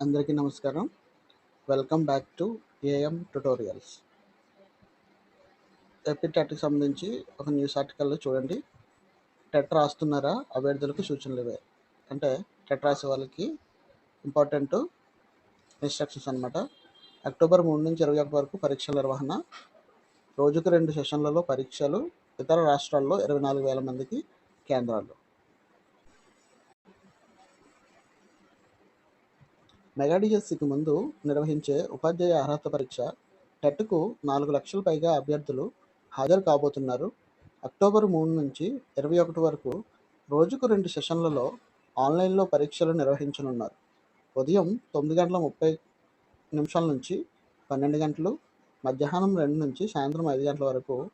అందరికీ నమస్కారం. Welcome back to AM tutorials AP టెట్కి సంబంధించి ఒక న్యూస్ ఆర్టికల్లో చూడండి. టెట్ రాస్తున్నారా? అభ్యర్థులకు సూచనలు ఇవే అంటే టెట్ రాసే వాళ్ళకి ఇంపార్టెంట్ ఇన్స్ట్రక్షన్స్ అనమాట అక్టోబర్ మూడు నుంచి ఇరవై ఒకటి వరకు పరీక్షల నిర్వహణ. రోజుకు రెండు సెషన్లలో పరీక్షలు. ఇతర రాష్ట్రాల్లో ఇరవై నాలుగు వేల మందికి కేంద్రాలు. మెగాడిఎస్సికి ముందు నిర్వహించే ఉపాధ్యాయ అర్హత పరీక్ష టెట్కు నాలుగు లక్షల పైగా అభ్యర్థులు హాజరు కాబోతున్నారు. అక్టోబర్ మూడు నుంచి ఇరవై ఒకటి వరకు రోజుకు రెండు సెషన్లలో ఆన్లైన్లో పరీక్షలు నిర్వహించనున్నారు. ఉదయం తొమ్మిది గంటల ముప్పై నిమిషాల నుంచి పన్నెండు గంటలు మధ్యాహ్నం రెండు నుంచి సాయంత్రం ఐదు గంటల వరకు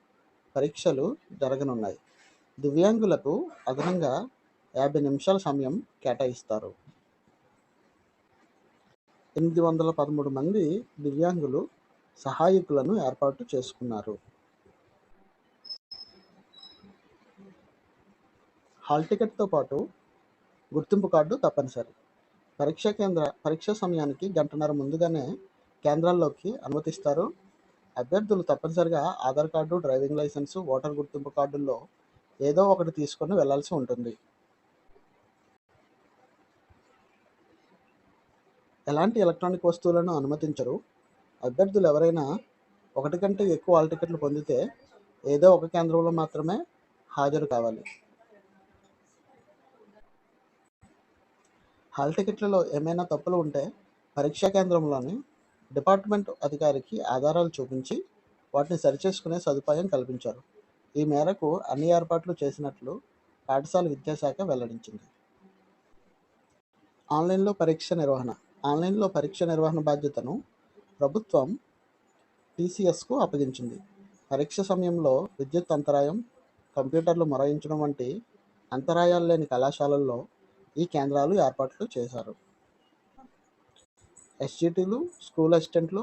పరీక్షలు జరగనున్నాయి. దివ్యాంగులకు అదనంగా యాభై నిమిషాల సమయం కేటాయిస్తారు. ఎనిమిది వందల పదమూడు మంది దివ్యాంగులు సహాయకులను ఏర్పాటు చేసుకున్నారు. హాల్ టికెట్తో పాటు గుర్తింపు కార్డు తప్పనిసరి. పరీక్ష కేంద్ర పరీక్ష సమయానికి గంటన్నర ముందుగానే కేంద్రాల్లోకి అనుమతిస్తారు. అభ్యర్థులు తప్పనిసరిగా Aadhaar card driving license voter గుర్తింపు కార్డుల్లో ఏదో ఒకటి తీసుకొని వెళ్ళాల్సి ఉంటుంది. ఎలాంటి ఎలక్ట్రానిక్ వస్తువులను అనుమతించరు. అభ్యర్థులు ఎవరైనా ఒకటి కంటే ఎక్కువ హాల్ టికెట్లు పొందితే ఏదో ఒక కేంద్రంలో మాత్రమే హాజరు కావాలి. హాల్ టికెట్లలో ఏమైనా తప్పులు ఉంటే పరీక్షా కేంద్రంలోని డిపార్ట్మెంట్ అధికారికి ఆధారాలు చూపించి వాటిని సరిచేసుకునే సదుపాయం కల్పించారు. ఈ మేరకు అన్ని ఏర్పాట్లు చేసినట్లు పాఠశాల విద్యాశాఖ వెల్లడించింది. ఆన్లైన్లో పరీక్ష నిర్వహణ ఆన్లైన్లో పరీక్ష నిర్వహణ బాధ్యతను ప్రభుత్వం టీసీఎస్కు అప్పగించింది. పరీక్ష సమయంలో విద్యుత్ అంతరాయం కంప్యూటర్లు మొరాయించడం వంటి అంతరాయాలు లేని కళాశాలల్లో ఈ కేంద్రాలు ఏర్పాట్లు చేశారు. ఎస్జిటీలు స్కూల్ అసిస్టెంట్లు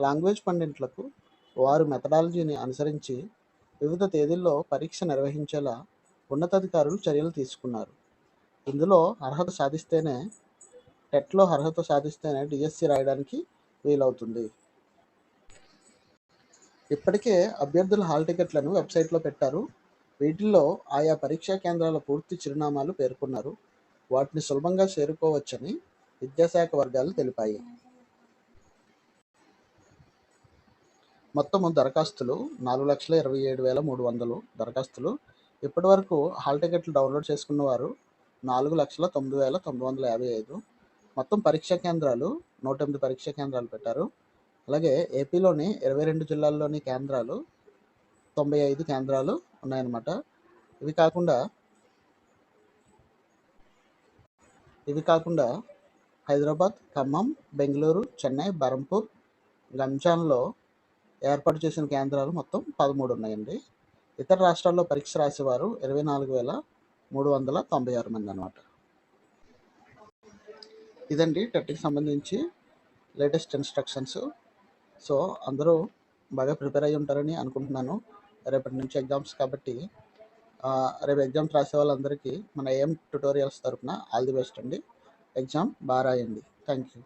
లాంగ్వేజ్ పండిట్లకు వారు మెథడాలజీని అనుసరించి వివిధ తేదీల్లో పరీక్ష నిర్వహించేలా ఉన్నతాధికారులు చర్యలు తీసుకున్నారు. ఇందులో అర్హత సాధిస్తేనే టెట్లో అర్హత సాధిస్తేనే డిఎస్సి రాయడానికి వీలవుతుంది. ఇప్పటికే అభ్యర్థుల హాల్ టికెట్లను వెబ్సైట్లో పెట్టారు. వీటిల్లో ఆయా పరీక్షా కేంద్రాల పూర్తి చిరునామాలు పేర్కొన్నారు. వాటిని సులభంగా చేరుకోవచ్చని విద్యాశాఖ వర్గాలు తెలిపాయి. మొత్తము దరఖాస్తులు నాలుగు లక్షల ఇరవై ఏడు వేల మూడు వందలు దరఖాస్తులు. ఇప్పటి వరకు హాల్ టికెట్లు డౌన్లోడ్ చేసుకున్న వారు నాలుగు లక్షల తొమ్మిది వేల తొమ్మిది వందల యాభై ఐదు. మొత్తం పరీక్షా కేంద్రాలు నూట ఎనిమిది పరీక్షా కేంద్రాలు పెట్టారు. అలాగే ఏపీలోని ఇరవై రెండు జిల్లాల్లోని కేంద్రాలు తొంభై ఐదు కేంద్రాలు ఉన్నాయన్నమాట. ఇవి కాకుండా ఇవి కాకుండా హైదరాబాద్ ఖమ్మం బెంగళూరు చెన్నై బరంపూర్ గంజాన్లో ఏర్పాటు చేసిన కేంద్రాలు మొత్తం పదమూడు ఉన్నాయండి. ఇతర రాష్ట్రాల్లో పరీక్ష రాసేవారు ఇరవై నాలుగు వేల మూడు వందల తొంభై ఆరు మంది అనమాట ఇదండి టెట్కి సంబంధించి లేటెస్ట్ ఇన్స్ట్రక్షన్స్. సో అందరూ బాగా ప్రిపేర్ అయ్యి ఉంటారని అనుకుంటున్నాను. రేపటి నుంచి ఎగ్జామ్స్ కాబట్టి రేపు ఎగ్జామ్స్ రాసే వాళ్ళందరికీ మన ఏం ట్యుటోరియల్స్ తరఫున ఆల్ ది బెస్ట్ అండి. ఎగ్జామ్ బాగా రాయండి. Thank you